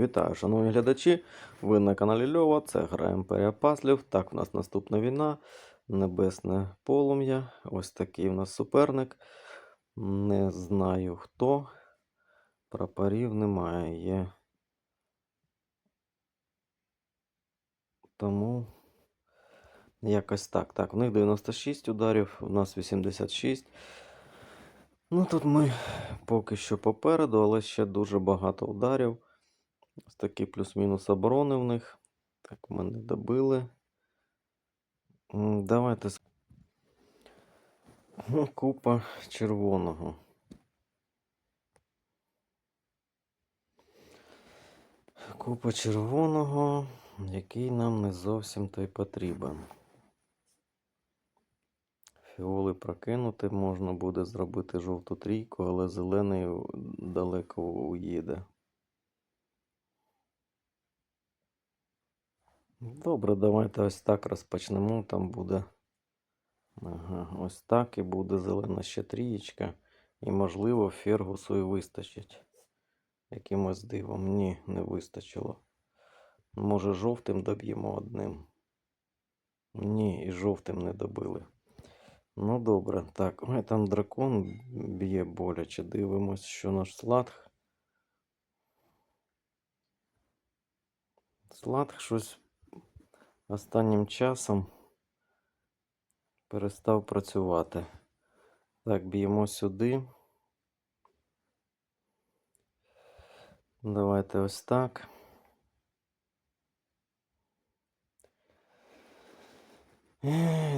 Вітаю, шановні глядачі. Ви на каналі Льова. Це гра Імперія Паслів. Так, у нас наступна війна. Небесне полум'я. Ось такий у нас суперник. Не знаю хто. Прапорів немає. Тому якось так. Так, в них 96 ударів, у нас 86. Ну тут ми поки що попереду, але ще дуже багато ударів. Ось такі плюс-мінус оборони в них. Так, мене добили. Давайте. Ну, Купа червоного. Купа червоного, який нам не зовсім той потрібен. Фіоли прокинути можна буде зробити жовту трійку, але зелений далеко уїде. Добре, давайте ось так розпочнемо. Там буде. Ага, ось так і буде зелена ще трієчка. І, можливо, Фергусу і вистачить. Якимось дивом. Ні, не вистачило. Може, жовтим доб'ємо одним. Ні, і жовтим не добили. Ну, добре. Так, ой, там дракон б'є боляче. Дивимось, що наш сладх. Сладх щось останнім часом перестав працювати. Так, б'ємо сюди. Давайте ось так.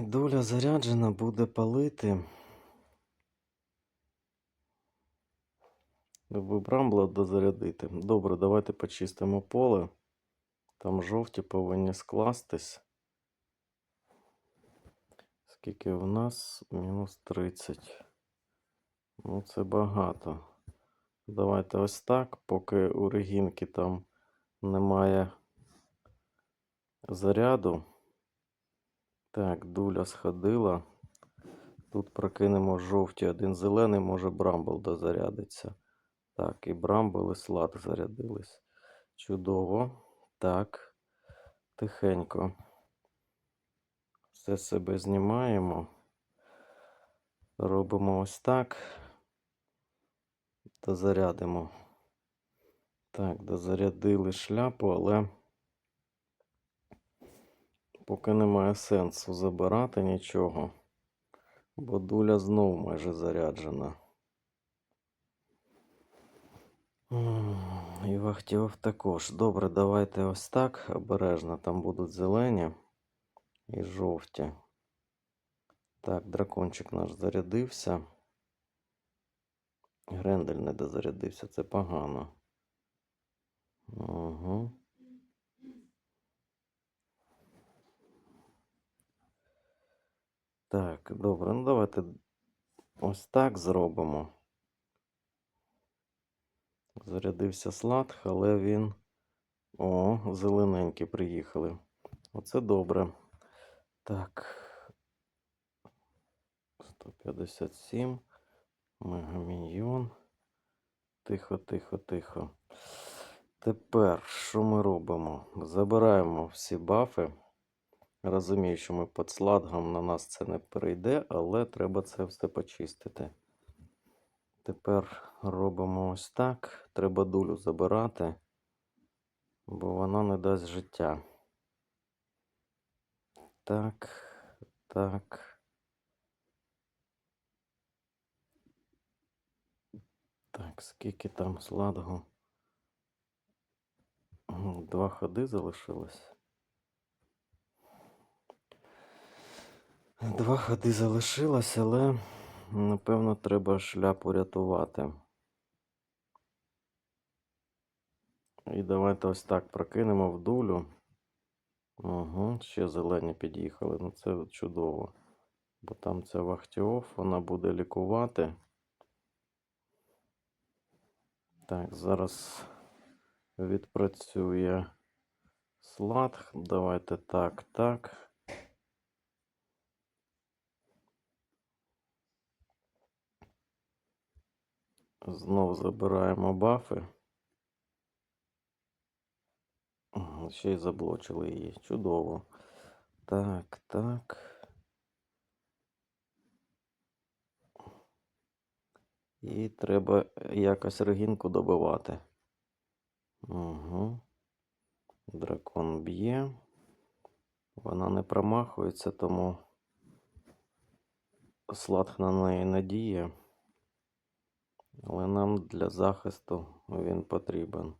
Доля заряджена буде палити. Ви Брамбла дозарядити. Добре, давайте почистимо поле. Там жовті повинні скластись. Скільки в нас? Мінус 30. Ну, це багато. Давайте ось так, поки у Регінки там немає заряду. Так, дуля сходила. Тут прокинемо жовті, один зелений, може Брамбл дозарядиться. Так, і Брамбл, і Слад зарядились. Чудово. Так, тихенько. Все себе знімаємо. Робимо ось так. Дозарядимо. Так, дозарядили шляпу, але поки немає сенсу забирати нічого. Бо дуля знову майже заряджена. М, І Вахтєв також. Добре, давайте ось так. Обережно. Там будуть зелені і жовті. Так, дракончик наш зарядився. Грендель не дозарядився, це погано. Угу. Так, добре, ну давайте ось так зробимо. Зарядився сладх, але він. О, зелененькі приїхали. Оце добре. Так. 157. Мегаміньйон. Тихо, тихо, тихо. Тепер що ми робимо? Забираємо всі бафи. Розумію, що ми під сладгом на нас це не перейде, але треба це все почистити. Тепер робимо ось так. Треба дулю забирати, бо вона не дасть життя. Так, так. Так, скільки там сладгу? Два ходи залишилось. Два ходи залишилось, але напевно треба шляпу рятувати. І давайте ось так прокинемо в дулю. Угу, ще зелені під'їхали. Ну це чудово. Бо там ця Вахтіоф, вона буде лікувати. Так, зараз відпрацює слад. Давайте так, так. Знов забираємо бафи. ще й заблочили її. Чудово. Так, так. І треба якось регінку добивати. Угу. Дракон б'є. Вона не промахується, тому Сладх на неї надіє. Але нам для захисту він потрібен.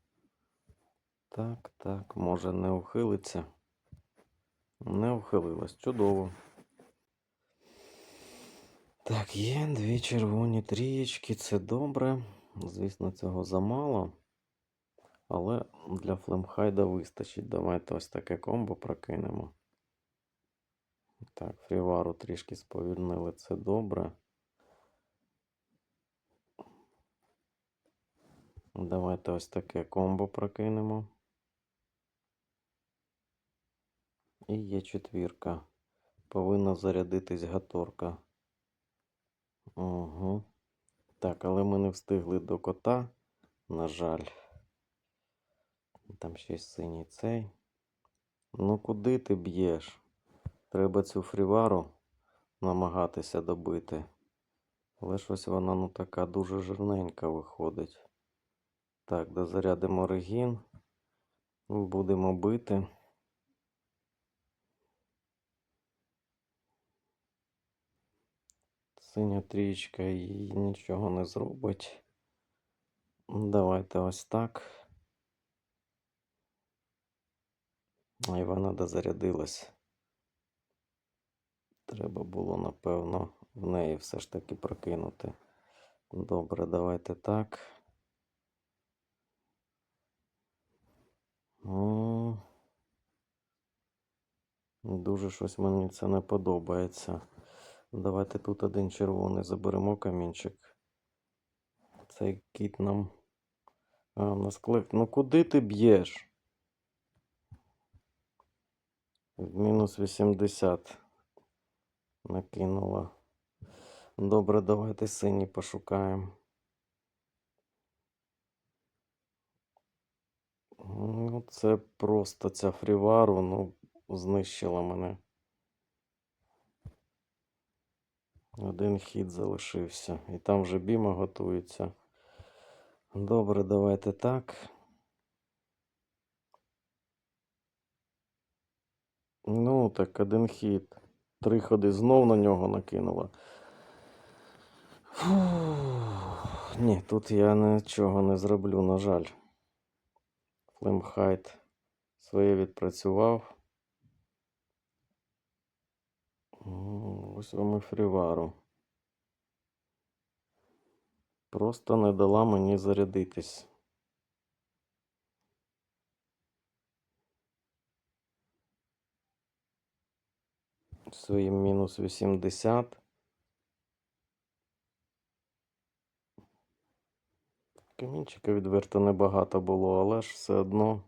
Так, так, може не ухилиться. Не ухилилась. Чудово. Так, є дві червоні трієчки, це добре. Звісно, цього замало. Але для Флемхайда вистачить. Давайте ось таке комбо прокинемо. Так, фрівару трішки сповільнили, це добре. Давайте ось таке комбо прокинемо. І є четвірка. Повинна зарядитись гаторка. Угу. Так, але ми не встигли до кота, на жаль. Там ще й синій цей. Ну куди ти б'єш? Треба цю фрівару намагатися добити. Але щось вона ну така дуже жирненька виходить. Так, дозарядимо регін. Будемо бити. Синя трієчка їй нічого не зробить. Давайте ось так. І вона дозарядилась. Треба було, напевно, в неї все ж таки прокинути. Добре, давайте так. Дуже щось мені це не подобається. Давайте тут один червоний заберемо камінчик. Цей кіт нам. А, на склик. Ну куди ти б'єш? Мінус 80 накинула. Добре, давайте синій пошукаємо. Ну, це просто ця фрівару, ну, знищила мене. Один хід залишився. І там вже біма готується. Добре, давайте так. Ну, так, один хід. Три ходи знов на нього накинула. Фух. Ні, тут я нічого не зроблю, на жаль. Флемхайт своє відпрацював. Ось вам і фрівару. Просто не дала мені зарядитись. Своїм мінус 80. Камінчика відверто небагато було, але ж все одно.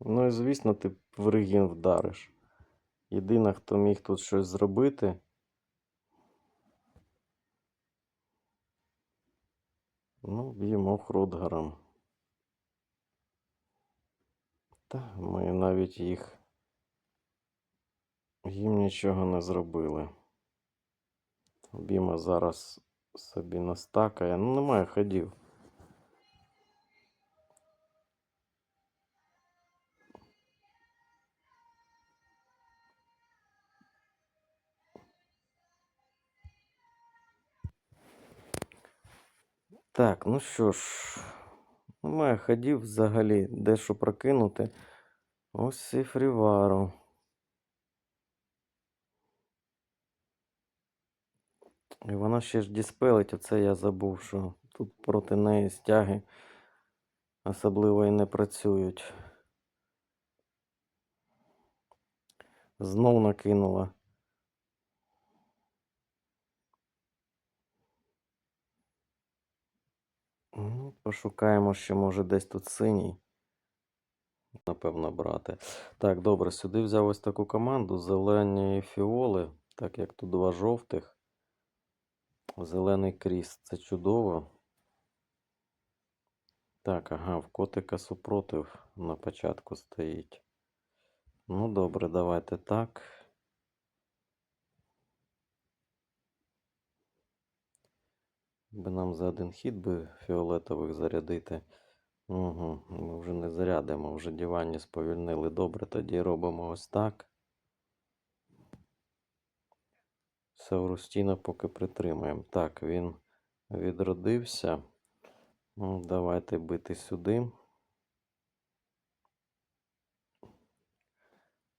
Ну і звісно, ти в регін вдариш. Єдина, хто міг тут щось зробити. Ну, б'ємо Хрудгаром. Та ми навіть їх їм нічого не зробили. Біма зараз собі настакає. Ну, немає ходів. Так, ну що ж, немає ходів взагалі, дещо прокинути. Ось і фрівару. І вона ще ж діспелить, оце я забув, що тут проти неї стяги особливо і не працюють. Знов накинула. Ну, пошукаємо, що може десь тут синій. Напевно, брати. Так, добре, сюди взяв ось таку команду. Зелені фіоли, так як тут два жовтих. Зелений кріс. Це чудово. Так, ага, в котика супротив на початку стоїть. Ну, добре, давайте так. Би нам за один хід би фіолетових зарядити. Угу, ми вже не зарядимо, вже дівання сповільнили. Добре, тоді робимо ось так. Саурустіна поки притримаємо. Так, він відродився. Ну, давайте бити сюди.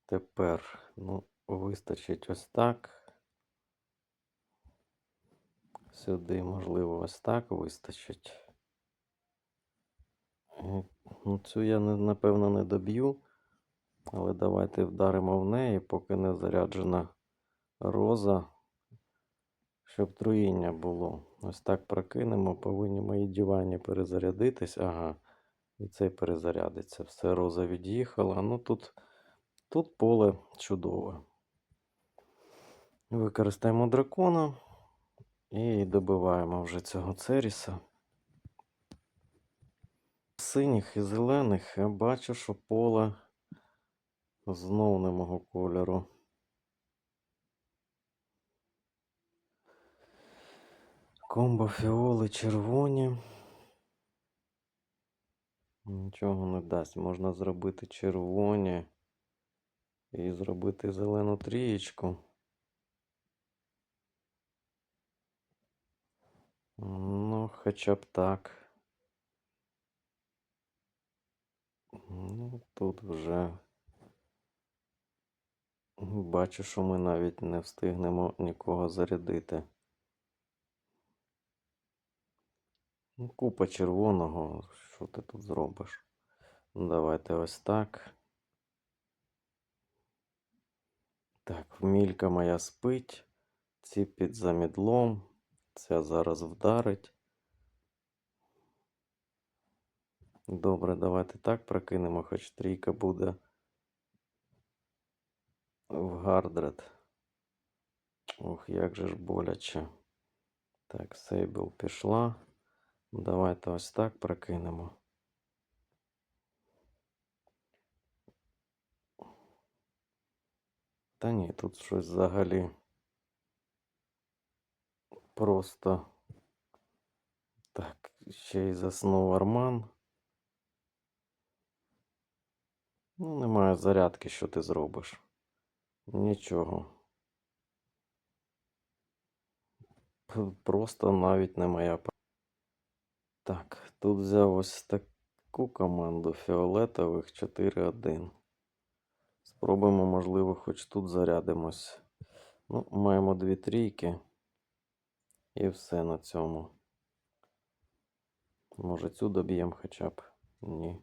Тепер, ну, вистачить ось так. Сюди, можливо, ось так вистачить. Ну, цю я, напевно, не доб'ю. Але давайте вдаримо в неї, поки не заряджена роза, щоб труїння було. Ось так прокинемо, повинні мої дівання перезарядитись. Ага, і цей перезарядиться. Все, роза від'їхала. Ну тут, тут поле чудове. Використаємо дракона і добиваємо вже цього Церіса. Синіх і зелених я бачу, що поле знов не мого кольору. Комбо фіоли червоні. Нічого не дасть. Можна зробити червоні і зробити зелену трієчку. Ну, хоча б так. Ну, тут вже бачу, що ми навіть не встигнемо нікого зарядити. Ну, купа червоного. Що ти тут зробиш? Ну, Давайте ось так. Так, мілька моя спить. Ці під замідлом. Ця зараз вдарить. Добре, давайте так прокинемо, хоч трійка буде в гардред. Ох, як же ж боляче. Так, Сейбл пішла. Давайте ось так прокинемо. Та ні, тут щось взагалі просто. Так, ще й заснув Арман. Ну, немає зарядки, що ти зробиш. Нічого. Просто навіть не моя. Так, тут взяв ось таку команду фіолетових 4-1. Спробуємо, можливо, хоч тут зарядимось. Ну, маємо дві трійки. І все на цьому. Може, цю доб'ємо хоча б? Ні.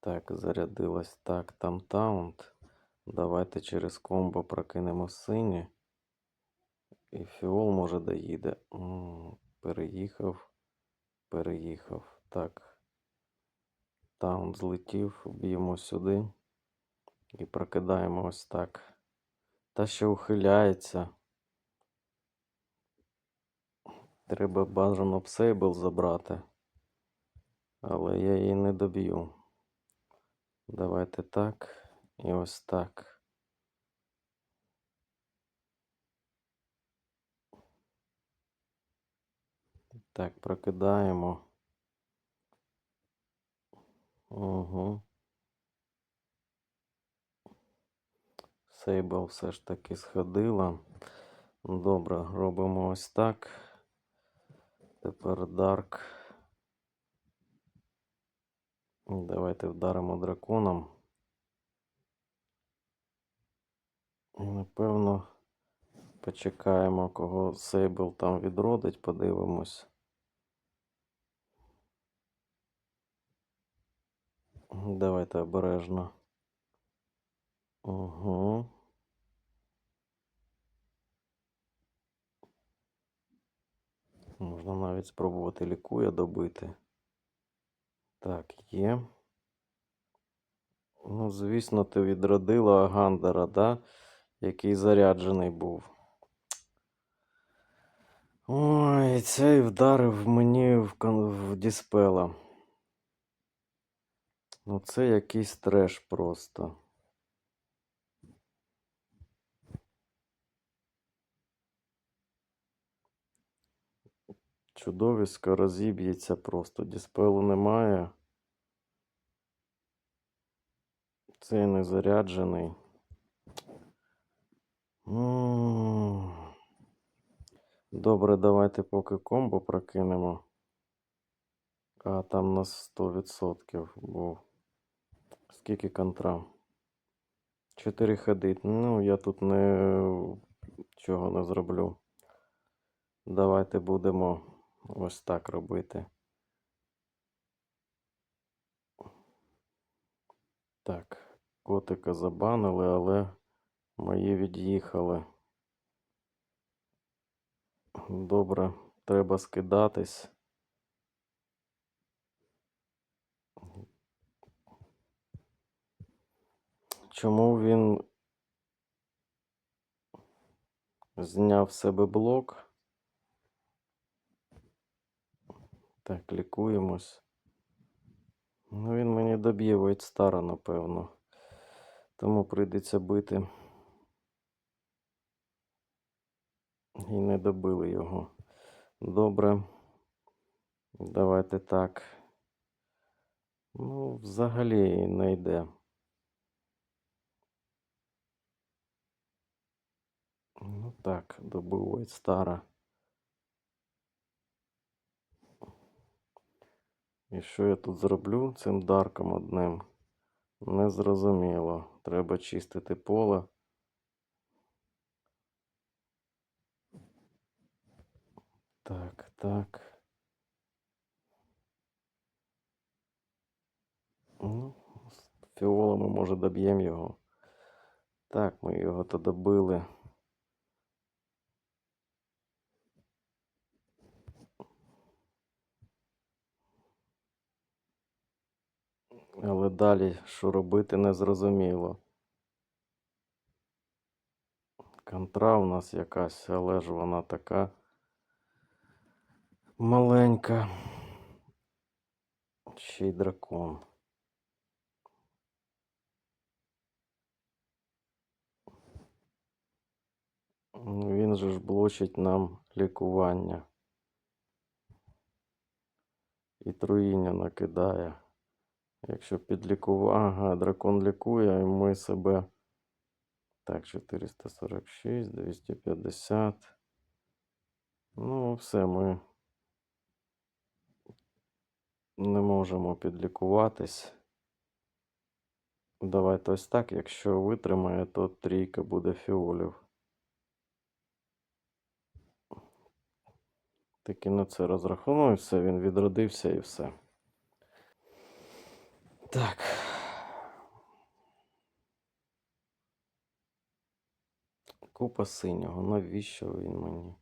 Так, зарядилась. Так, там таунт. Давайте через комбо прокинемо сині. І фіол може доїде. М, Переїхав. Переїхав. Так. Таунт злетів. Б'ємо сюди. І прокидаємо ось так. Та ще ухиляється. Треба бажано псейбл забрати. Але я її не доб'ю. Давайте так. І ось так. Так, прокидаємо. Угу. Сейбл все ж таки сходила. Добре, робимо ось так. Тепер Дарк. Давайте вдаримо драконом. Напевно почекаємо, кого Сейбл там відродить, подивимось. Давайте обережно. Угу. Можна навіть спробувати лікуя добити. Так, є. Ну, звісно, ти відродила Гандера, да? Який заряджений був. Ой, цей вдарив мені в, в діспела. Ну це якийсь треш просто. Чудовисько розіб'ється просто. Діспелу немає. Цей не заряджений. Добре, давайте поки комбо прокинемо. А там на 100% був. Скільки контра? 4 ходи. Ну, я тут не чого не зроблю. Давайте будемо ось так робити. Так, котика забанили, але мої від'їхали. Добре, треба скидатись. Чому він зняв себе блок? Так, лікуємось. Ну, він мені доб'є Вайтстара, напевно. Тому прийдеться бити. І не добили його. Добре. Давайте так. Ну, взагалі не йде. Ну так, добив Вайтстара. І що я тут зроблю цим дарком одним? Незрозуміло. Треба чистити поле. Так, так. Ну, з фіолами, може, доб'ємо його. Так, ми його то добили. Але далі, що робити, не зрозуміло. Контра у нас якась, але ж вона така маленька. Ще й дракон. Він же ж блочить нам лікування. І труїння накидає. Якщо підлікувати. Ага, дракон лікує, і ми себе. Так, 446, 250. Ну, все, ми не можемо підлікуватись. Давайте ось так. Якщо витримає, то трійка буде фіолів. Таки на це розрахунув, все, він відродився і все. Так. Купа синього. Навіщо він мені?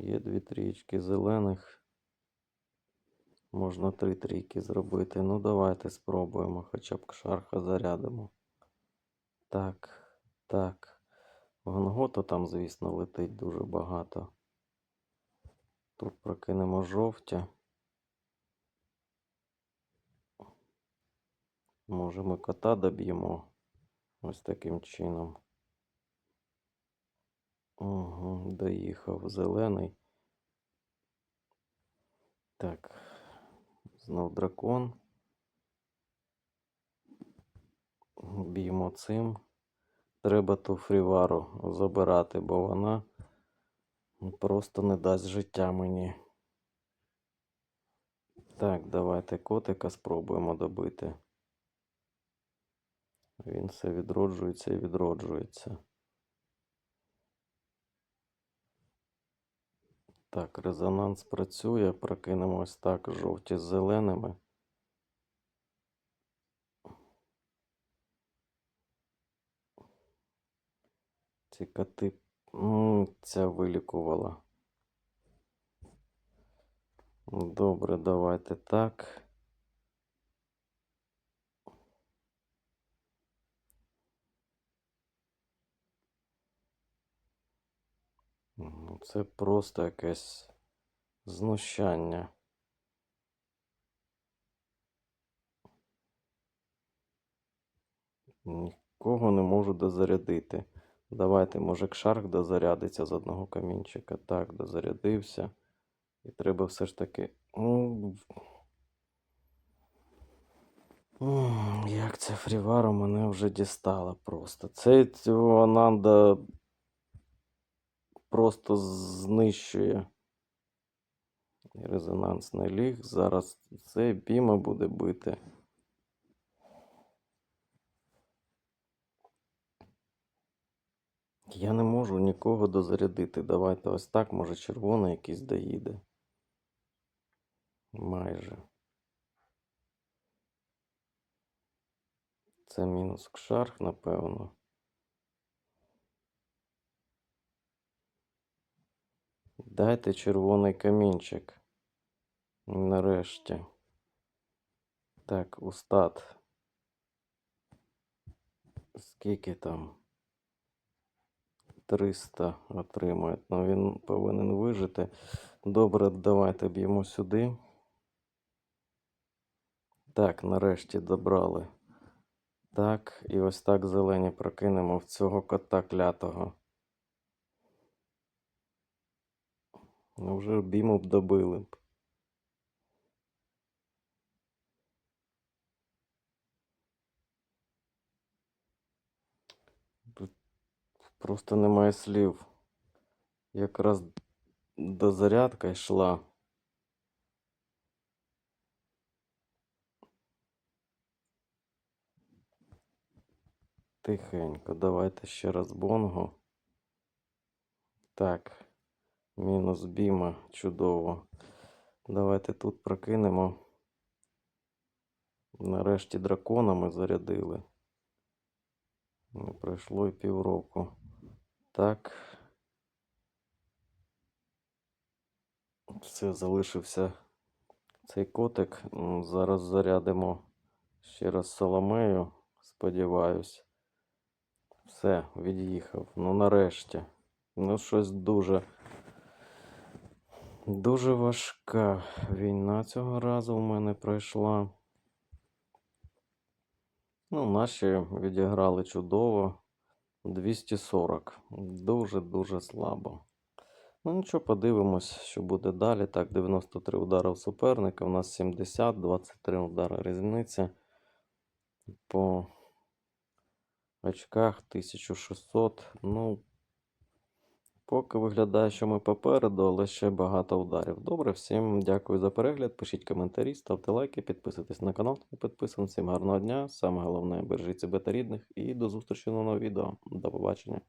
Є дві трійки зелених. Можна три трійки зробити. Ну, давайте спробуємо. Хоча б шарха зарядимо. Так, так. Гонгото там, звісно, летить дуже багато. Тут прокинемо жовтя. Може, ми кота доб'ємо ось таким чином. Угу, доїхав зелений. Так, знов дракон. Б'ємо цим. Треба ту фрівару забирати, бо вона просто не дасть життя мені. Так, давайте котика спробуємо добити. Він все відроджується і відроджується. Так, резонанс працює. Прокинемо ось так жовті з зеленими. Ці коти М, ця вилікувала. Добре, давайте так. Ну, Це просто якесь знущання. Нікого не можу дозарядити. Давайте, може, Кшарк дозарядиться з одного камінчика. Так, дозарядився. І треба все ж таки. Ну, Як це фріваро мене вже дістала просто. Це цього Ананда просто знищує. Резонансний ліг. Зараз це Біма буде бити. Я не можу нікого дозарядити. Давайте ось так, може, червоний якийсь доїде. Майже. Це мінус кшарх, напевно. Дайте червоний камінчик. Нарешті. Так, устат. Скільки там? 300 отримує. Ну він повинен вижити. Добре, давайте б'ємо сюди. Так, нарешті добрали. Так, і ось так зелені прокинемо в цього кота клятого. Ну вже біму б добили б. Просто немає слів. Якраз дозарядка йшла. Тихенько, давайте ще раз бонгу. Так, мінус біма, чудово. Давайте тут прокинемо. Нарешті дракона ми зарядили. Не пройшло і півроку. Так. Все, залишився цей котик. Зараз зарядимо ще раз Соломею, сподіваюсь. Все, від'їхав. Ну нарешті. Ну, щось дуже. Дуже важка війна цього разу в мене пройшла. Ну, наші відіграли чудово. 240. Дуже-дуже слабо. Ну, нічого, подивимось, що буде далі. Так, 93 удари у суперника. У нас 70, 23 удари різниця. По очках 1600. Ну, поки виглядає, що ми попереду, але ще багато ударів. Добре, всім дякую за перегляд. Пишіть коментарі, ставте лайки, підписуйтесь на канал, Підписуйтесь. Всім гарного дня. Саме головне, бережіть себе та рідних. І до зустрічі на новому відео. До побачення.